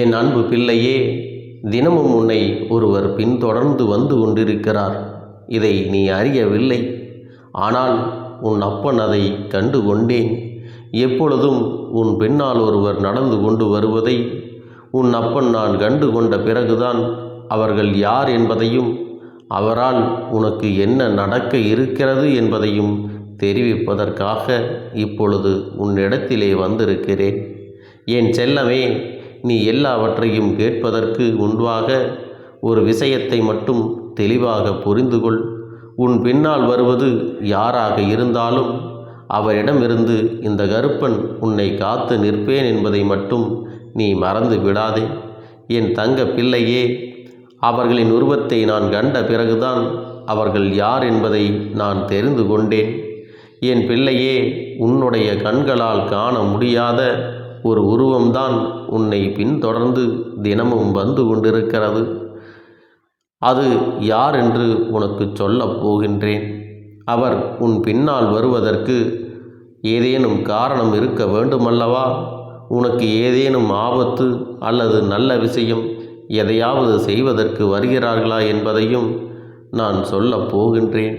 என் அன்பு பிள்ளையே தினமும் உன்னை ஒருவர் பின்தொடர்ந்து வந்து கொண்டிருக்கிறார். இதை நீ அறியவில்லை. ஆனால் உன் அப்பன் அதை கண்டு கொண்டேன் எப்பொழுதும் உன் பின்னால் ஒருவர் நடந்து கொண்டு வருவதை உன் அப்பன் நான் கண்டு கொண்ட பிறகுதான் அவர்கள் யார் என்பதையும் அவரால் உனக்கு என்ன நடக்க இருக்கிறது என்பதையும் தெரிவிப்பதற்காக இப்பொழுது உன்னிடத்திலே வந்திருக்கிறேன். என் செல்லமே நீ எல்லாவற்றையும் கேட்பதற்கு முன்பாக ஒரு விஷயத்தை மட்டும் தெளிவாக புரிந்து கொள் உன் பின்னால் வருவது யாராக இருந்தாலும் அவரிடமிருந்து இந்த கருப்பன் உன்னை காத்து நிற்பேன் என்பதை மட்டும் நீ மறந்து விடாதே. என் தங்க பிள்ளையே அவர்களின் உருவத்தை நான் கண்ட பிறகுதான் அவர்கள் யார் என்பதை நான் தெரிந்து கொண்டேன். என் பிள்ளையே உன்னுடைய கண்களால் காண முடியாத ஒரு உருவம்தான் உன்னை பின்தொடர்ந்து தினமும் வந்து கொண்டிருக்கிறது. அது யார் என்று உனக்கு சொல்லப் போகின்றேன். அவர் உன் பின்னால் வருவதற்கு ஏதேனும் காரணம் இருக்க வேண்டுமல்லவா? உனக்கு ஏதேனும் ஆபத்து அல்லது நல்ல விஷயம் எதையாவது செய்வதற்கு வருகிறார்களா என்பதையும் நான் சொல்லப் போகின்றேன்.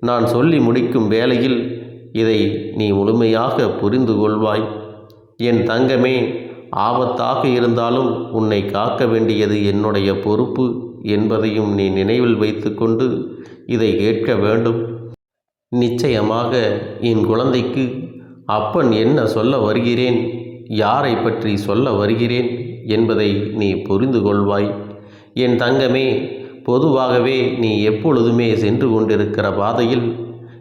நான் சொல்லி முடிக்கும் வேளையில் இதை நீ முழுமையாக புரிந்து கொள்வாய் என் தங்கமே ஆபத்தாக இருந்தாலும் உன்னை காக்க வேண்டியது என்னுடைய பொறுப்பு என்பதையும் நீ நினைவில் வைத்துக்கொண்டு இதை கேட்க வேண்டும். நிச்சயமாக என் குழந்தைக்கு அப்பன் என்ன சொல்ல வருகிறேன் யாரை பற்றி சொல்ல வருகிறேன் என்பதை நீ புரிந்து கொள்வாய். என் தங்கமே பொதுவாகவே நீ எப்பொழுதுமே சென்று கொண்டிருக்கிற பாதையில்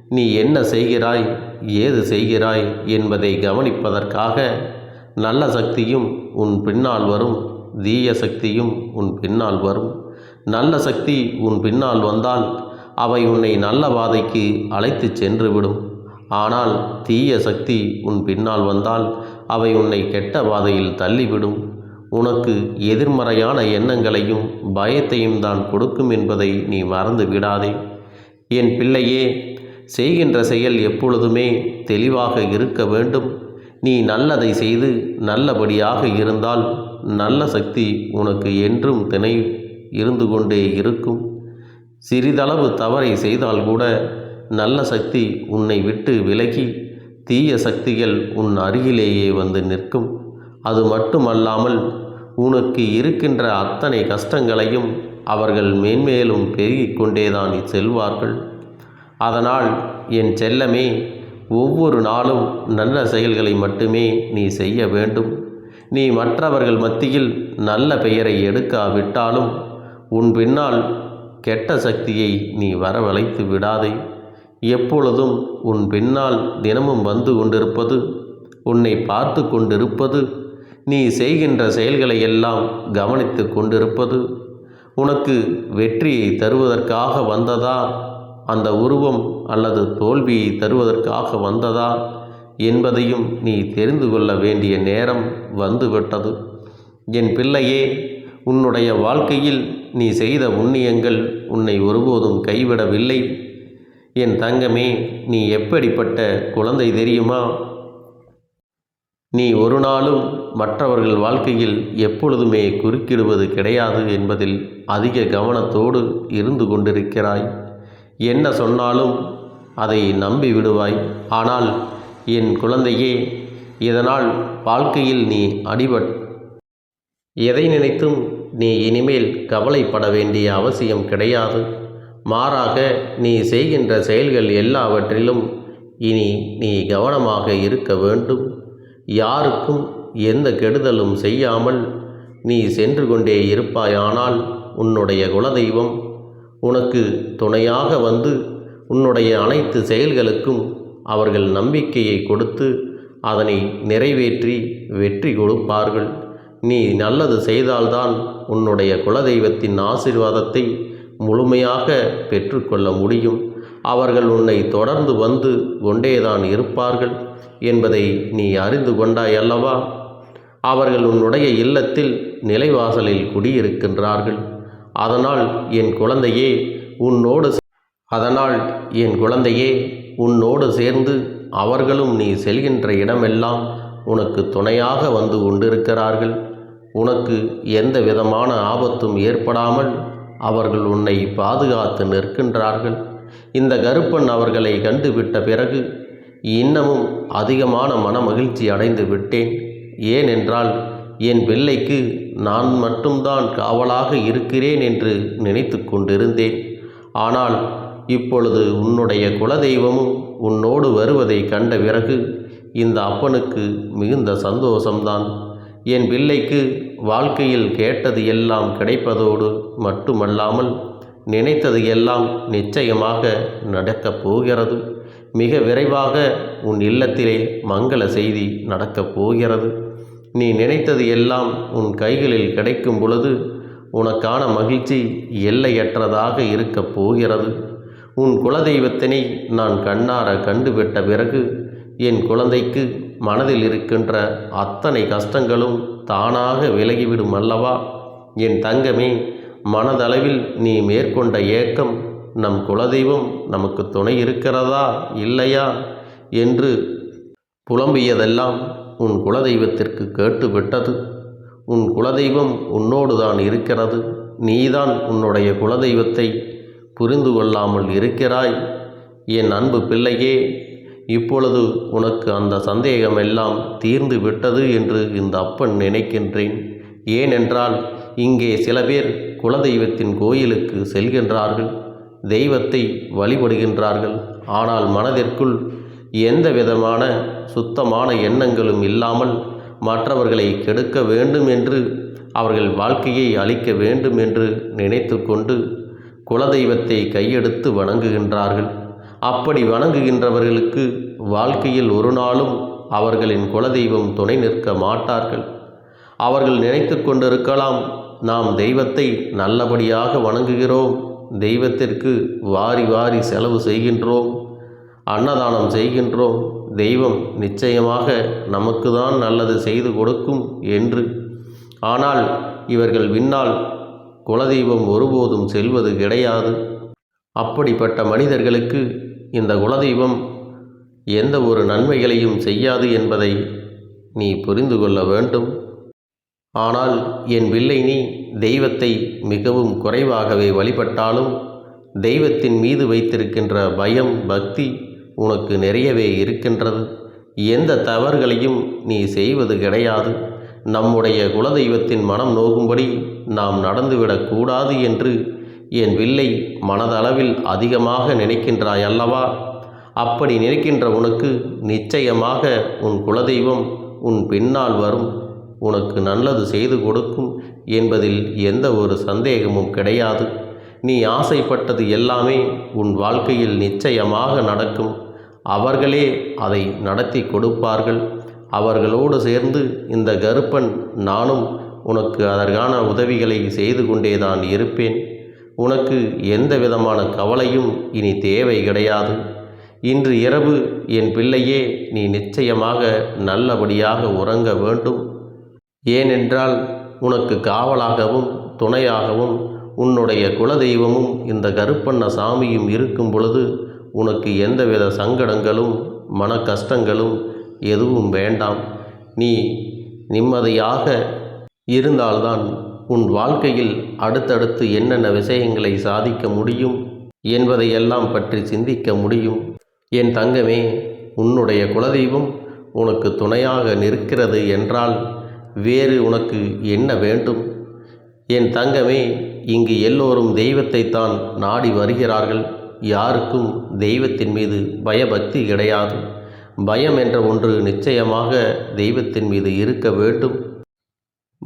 நீ என்ன செய்கிறாய்? ஏது செய்கிறாய்? என்பதை கவனிப்பதற்காக நல்ல சக்தியும் உன் பின்னால் வரும் தீய சக்தியும் உன் பின்னால் வரும். நல்ல சக்தி உன் பின்னால் வந்தால் அவை உன்னை நல்ல பாதைக்கு அழைத்துச் சென்றுவிடும். ஆனால் தீய சக்தி உன் பின்னால் வந்தால் அவை உன்னை கெட்ட பாதையில் தள்ளிவிடும். உனக்கு எதிர்மறையான எண்ணங்களையும் பயத்தையும் தான் கொடுக்கும் என்பதை நீ மறந்து விடாதே என் பிள்ளையே செய்கின்ற செயல் எப்பொழுதுமே தெளிவாக இருக்க வேண்டும். நீ நல்லதை செய்து நல்லபடியாக இருந்தால் நல்ல சக்தி உனக்கு என்றும் திணை இருந்து கொண்டே இருக்கும். சிறிதளவு தவறை செய்தால் கூட நல்ல சக்தி உன்னை விட்டு விலகி தீய சக்திகள் உன் அருகிலேயே வந்து நிற்கும். அது மட்டுமல்லாமல் உனக்கு இருக்கின்ற அத்தனை கஷ்டங்களையும் அவர்கள் மேன்மேலும் பெருகிக் கொண்டேதான் செல்வார்கள். அதனால் என் செல்லமே ஒவ்வொரு நாளும் நல்ல செயல்களை மட்டுமே நீ செய்ய வேண்டும். நீ மற்றவர்கள் மத்தியில் நல்ல பெயரை எடுக்காவிட்டாலும் உன் பின்னால் கெட்ட சக்தியை நீ வரவழைத்து விடாதே. எப்பொழுதும் உன் பின்னால் தினமும் வந்து கொண்டிருப்பது உன்னை பார்த்து கொண்டிருப்பது நீ செய்கின்ற செயல்களை எல்லாம் கவனித்து கொண்டிருப்பது உனக்கு வெற்றியை தருவதற்காக வந்ததா அந்த உருவம் அல்லது தோல்வியை தருவதற்காக வந்ததா என்பதையும் நீ தெரிந்து கொள்ள வேண்டிய நேரம் வந்துவிட்டது. என் பிள்ளையே உன்னுடைய வாழ்க்கையில் நீ செய்த புண்ணியங்கள் உன்னை ஒருபோதும் கைவிடவில்லை. என் தங்கமே நீ எப்படிப்பட்ட குழந்தை தெரியுமா? நீ ஒரு நாளும் மற்றவர்கள் வாழ்க்கையில் எப்பொழுதுமே குறுக்கிடுவது கிடையாது என்பதில் அதிக கவனத்தோடு இருந்து கொண்டிருக்கிறாய். என்ன சொன்னாலும் அதை நம்பி விடுவாய். ஆனால் என் குழந்தையே இதனால் வாழ்க்கையில் நீ அடிபட் எதை நினைத்தும் நீ இனிமேல் கவலைப்பட வேண்டிய அவசியம் கிடையாது. மாறாக நீ செய்கின்ற செயல்கள் எல்லாவற்றிலும் இனி நீ கவனமாக இருக்க வேண்டும். யாருக்கும் எந்த கெடுதலும் செய்யாமல் நீ சென்று கொண்டே இருப்பாயானால் உன்னுடைய குலதெய்வம் உனக்கு துணையாக வந்து உன்னுடைய அனைத்து செயல்களுக்கும் அவர்கள் நம்பிக்கையை கொடுத்து அதனை நிறைவேற்றி வெற்றி கொடுப்பார்கள். நீ நல்லது செய்தால்தான் உன்னுடைய குலதெய்வத்தின் ஆசீர்வாதத்தை முழுமையாக பெற்றுக்கொள்ள முடியும். அவர்கள் உன்னை தொடர்ந்து வந்து கொண்டேதான் இருப்பார்கள் என்பதை நீ அறிந்து கொண்டாய் அல்லவா? அவர்கள் உன்னுடைய இல்லத்தில் நிலைவாசலில் குடியிருக்கின்றார்கள். அதனால் என் குழந்தையே உன்னோடு அதனால் என் குழந்தையே உன்னோடு சேர்ந்து அவர்களும் நீ செல்கின்ற இடமெல்லாம் உனக்கு துணையாக வந்து கொண்டிருக்கிறார்கள். உனக்கு எந்த விதமான ஆபத்தும் ஏற்படாமல் அவர்கள் உன்னை பாதுகாத்து நிற்கின்றார்கள். இந்த கருப்பன் அவர்களை கண்டுவிட்ட பிறகு இன்னமும் அதிகமான மன மகிழ்ச்சி அடைந்து விட்டேன். ஏனென்றால் என் பிள்ளைக்கு நான் மட்டும்தான் காவலாக இருக்கிறேன் என்று நினைத்து கொண்டிருந்தேன். ஆனால் இப்பொழுது உன்னுடைய குலதெய்வமும் உன்னோடு வருவதை கண்ட பிறகு இந்த அப்பனுக்கு மிகுந்த சந்தோஷம்தான். என் பிள்ளைக்கு வாழ்க்கையில் கேட்டது எல்லாம் கிடைப்பதோடு மட்டுமல்லாமல் நினைத்தது எல்லாம் நிச்சயமாக நடக்கப் போகிறது. மிக விரைவாக உன் இல்லத்திலே மங்கள செய்தி நடக்கப் போகிறது. நீ நினைத்தது எல்லாம் உன் கைகளில் கிடைக்கும் பொழுது உனக்கான மகிழ்ச்சி எல்லையற்றதாக இருக்கப் போகிறது. உன் குலதெய்வத்தினை நான் கண்ணார கண்டுவிட்ட பிறகு என் குழந்தைக்கு மனதில் இருக்கின்ற அத்தனை கஷ்டங்களும் தானாக விலகிவிடும் அல்லவா? என் தங்கமே மனதளவில் நீ மேற்கொண்ட ஏக்கம் நம் குலதெய்வம் நமக்கு துணை இருக்கிறதா இல்லையா? என்று புலம்பியதெல்லாம் உன் குலதெய்வத்திற்கு கேட்டுவிட்டது. உன் குலதெய்வம் உன்னோடு தான் இருக்கிறது. நீதான் உன்னுடைய குலதெய்வத்தை புரிந்து கொள்ளாமல் இருக்கிறாய். என் அன்பு பிள்ளையே இப்பொழுது உனக்கு அந்த சந்தேகமெல்லாம் தீர்ந்து விட்டது என்று இந்த அப்பன் நினைக்கின்றேன். ஏனென்றால் இங்கே சில பேர் குலதெய்வத்தின் கோயிலுக்கு செல்கின்றார்கள். தெய்வத்தை வழிபடுகின்றார்கள். ஆனால் மனதிற்குள் எந்த விதமான சுத்தமான எண்ணங்களும் இல்லாமல் மற்றவர்களை கெடுக்க வேண்டும் என்று அவர்கள் வாழ்க்கையை அழிக்க வேண்டும் என்று நினைத்து கொண்டு குலதெய்வத்தை கையெடுத்து வணங்குகின்றார்கள். அப்படி வணங்குகின்றவர்களுக்கு வாழ்க்கையில் ஒரு நாளும் அவர்களின் குலதெய்வம் துணை நிற்க மாட்டார்கள். அவர்கள் நினைத்து கொண்டிருக்கலாம் நாம் தெய்வத்தை நல்லபடியாக வணங்குகிறோம் தெய்வத்திற்கு வாரி வாரி செலவு செய்கின்றோம் அன்னதானம் செய்கின்றோம். தெய்வம் நிச்சயமாக நமக்கு தான் நல்லது செய்து கொடுக்கும் என்று. ஆனால் இவர்கள் விண்ணால் குலதெய்வம் ஒருபோதும் செல்வது கிடையாது. அப்படிப்பட்ட மனிதர்களுக்கு இந்த குலதெய்வம் எந்த ஒரு நன்மைகளையும் செய்யாது என்பதை நீ புரிந்து கொள்ள வேண்டும். ஆனால் என் பிள்ளை நீ தெய்வத்தை மிகவும் குறைவாகவே வழிபட்டாலும் தெய்வத்தின் மீது வைத்திருக்கின்ற பயம் பக்தி உனக்கு நிறையவே இருக்கின்றது. எந்த தவறுகளையும் நீ செய்வது கிடையாது. நம்முடைய குலதெய்வத்தின் மனம் நோகும்படி நாம் நடந்துவிடக்கூடாது என்று என் வில்லை மனதளவில் அதிகமாக நினைக்கின்றாய் அல்லவா? அப்படி நினைக்கின்ற உனக்கு நிச்சயமாக உன் குலதெய்வம் உன் பின்னால் வரும். உனக்கு நல்லது செய்து கொடுக்கும் என்பதில் எந்த ஒரு சந்தேகமும் கிடையாது. நீ ஆசைப்பட்டது எல்லாமே உன் வாழ்க்கையில் நிச்சயமாக நடக்கும். அவர்களே அதை நடத்தி கொடுப்பார்கள். அவர்களோடு சேர்ந்து இந்த கருப்பன் நானும் உனக்கு அதற்கான உதவிகளை செய்து கொண்டேதான் இருப்பேன். உனக்கு எந்த விதமான கவலையும் இனி தேவை கிடையாது. இன்று இரவு என் பிள்ளையே நீ நிச்சயமாக நல்லபடியாக உறங்க வேண்டும். ஏனென்றால் உனக்கு காவலாகவும் துணையாகவும் உன்னுடைய குலதெய்வமும் இந்த கருப்பண்ண சாமியும் இருக்கும் பொழுது உனக்கு எந்தவித சங்கடங்களும் மன கஷ்டங்களும் எதுவும் வேண்டாம். நீ நிம்மதியாக இருந்தால்தான் உன் வாழ்க்கையில் அடுத்தடுத்து என்னென்ன விஷயங்களை சாதிக்க முடியும் என்பதையெல்லாம் பற்றி சிந்திக்க முடியும். என் தங்கமே உன்னுடைய குலதெய்வம் உனக்கு துணையாக நிற்கிறது என்றால் வேறு உனக்கு என்ன வேண்டும்? என் தங்கமே இங்கு எல்லோரும் தெய்வத்தைத்தான் நாடி வருகிறார்கள். யாருக்கும் தெய்வத்தின் மீது பயபக்தி கிடையாது. பயம் என்ற ஒன்று நிச்சயமாக தெய்வத்தின் மீது இருக்க வேண்டும்.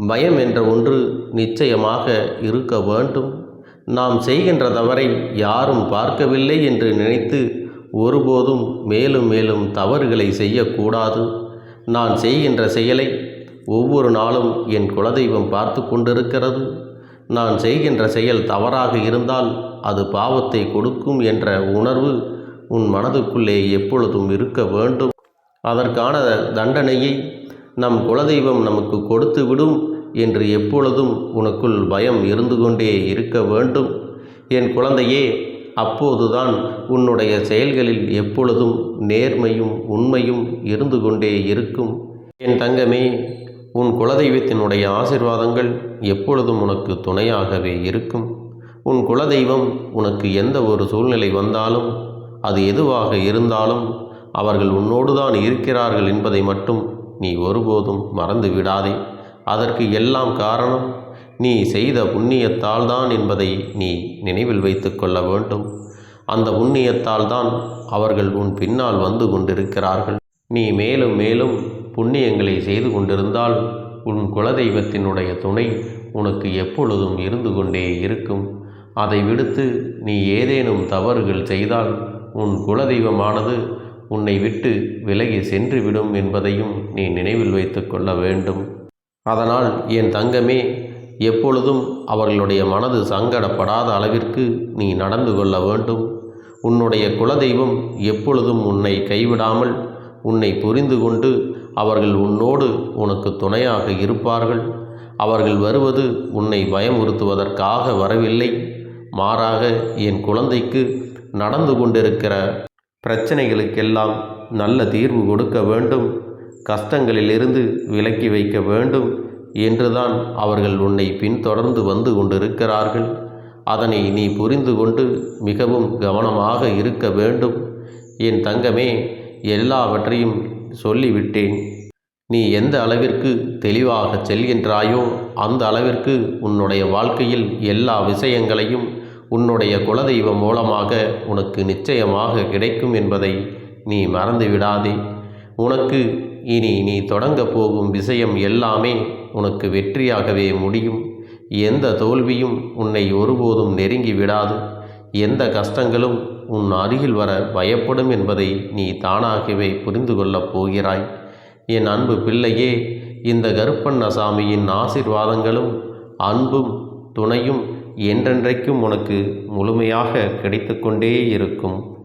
பயம் என்ற ஒன்று நிச்சயமாக இருக்க வேண்டும். நாம் செய்கின்ற தவறை யாரும் பார்க்கவில்லை என்று நினைத்து ஒருபோதும் மேலும் மேலும் தவறுகளை செய்யக்கூடாது. நான் செய்கின்ற செயலை ஒவ்வொரு நாளும் என் குலதெய்வம் பார்த்து கொண்டிருக்கிறது. நான் செய்கின்ற செயல் தவறாக இருந்தால் அது பாவத்தை கொடுக்கும் என்ற உணர்வு உன் மனதுக்குள்ளே எப்பொழுதும் இருக்க வேண்டும். அதற்கான தண்டனையை நம் குலதெய்வம் நமக்கு கொடுத்து விடும் என்று எப்பொழுதும் உனக்குள் பயம் இருந்து கொண்டே இருக்க வேண்டும். என் குழந்தையே அப்போதுதான் உன்னுடைய செயல்களில் எப்பொழுதும் நேர்மையும் உண்மையும் இருந்து கொண்டே இருக்கும். என் தங்கமே உன் குலதெய்வத்தினுடைய ஆசிர்வாதங்கள் எப்பொழுதும் உனக்கு துணையாகவே இருக்கும். உன் குலதெய்வம் உனக்கு எந்த ஒரு சூழ்நிலை வந்தாலும் அது எதுவாக இருந்தாலும் அவர்கள் உன்னோடு தான் இருக்கிறார்கள் என்பதை மட்டும் நீ ஒருபோதும் மறந்து விடாதே அதற்கு எல்லாம் காரணம் நீ செய்த புண்ணியத்தால் தான் என்பதை நீ நினைவில் வைத்து கொள்ள வேண்டும். அந்த புண்ணியத்தால் தான் அவர்கள் உன் பின்னால் வந்து கொண்டிருக்கிறார்கள். நீ மேலும் மேலும் புண்ணியங்களை செய்து கொண்டிருந்தால் உன் குலதெய்வத்தினுடைய துணை உனக்கு எப்பொழுதும் இருந்து கொண்டே இருக்கும். அதை விடுத்து நீ ஏதேனும் தவறுகள் செய்தால் உன் குலதெய்வமானது உன்னை விட்டு விலகி சென்றுவிடும் என்பதையும் நீ நினைவில் வைத்து கொள்ள வேண்டும். அதனால் என் தங்கமே எப்பொழுதும் அவர்களுடைய மனது சங்கடப்படாத அளவிற்கு நீ நடந்து கொள்ள வேண்டும். உன்னுடைய குலதெய்வம் எப்பொழுதும் உன்னை கைவிடாமல் உன்னை புரிந்து கொண்டு அவர்கள் உன்னோடு உனக்கு துணையாக இருப்பார்கள். அவர்கள் வருவது உன்னை பயமுறுத்துவதற்காக வரவில்லை. மாறாக என் குழந்தைக்கு நடந்து கொண்டிருக்கிற பிரச்சனைகளுக்கெல்லாம் நல்ல தீர்வு கொடுக்க வேண்டும். கஷ்டங்களிலிருந்து விலக்கி வைக்க வேண்டும் என்றுதான் அவர்கள் உன்னை பின்தொடர்ந்து வந்து கொண்டிருக்கிறார்கள். அதனை நீ புரிந்து கொண்டு மிகவும் கவனமாக இருக்க வேண்டும். என் தங்கமே எல்லாவற்றையும் சொல்லிவிட்டேன். நீ எந்த அளவிற்கு தெளிவாக செல்கின்றாயோ அந்த அளவிற்கு உன்னுடைய வாழ்க்கையில் எல்லா விஷயங்களையும் உன்னுடைய குலதெய்வம் மூலமாக உனக்கு நிச்சயமாக கிடைக்கும் என்பதை நீ மறந்து விடாதே உனக்கு இனி நீ தொடங்கப் போகும் விஷயம் எல்லாமே உனக்கு வெற்றியாகவே முடியும். எந்த தோல்வியும் உன்னை ஒருபோதும் நெருங்கி விடாது எந்த கஷ்டங்களும் உன் அருகில் வர பயப்படும் என்பதை நீ தானாகவே புரிந்து கொள்ளப் போகிறாய். என் அன்பு பிள்ளையே இந்த கருப்பண்ண சாமியின் ஆசிர்வாதங்களும் அன்பும் துணையும் என்றென்றைக்கும் உனக்கு முழுமையாக கிடைத்து கொண்டே இருக்கும்.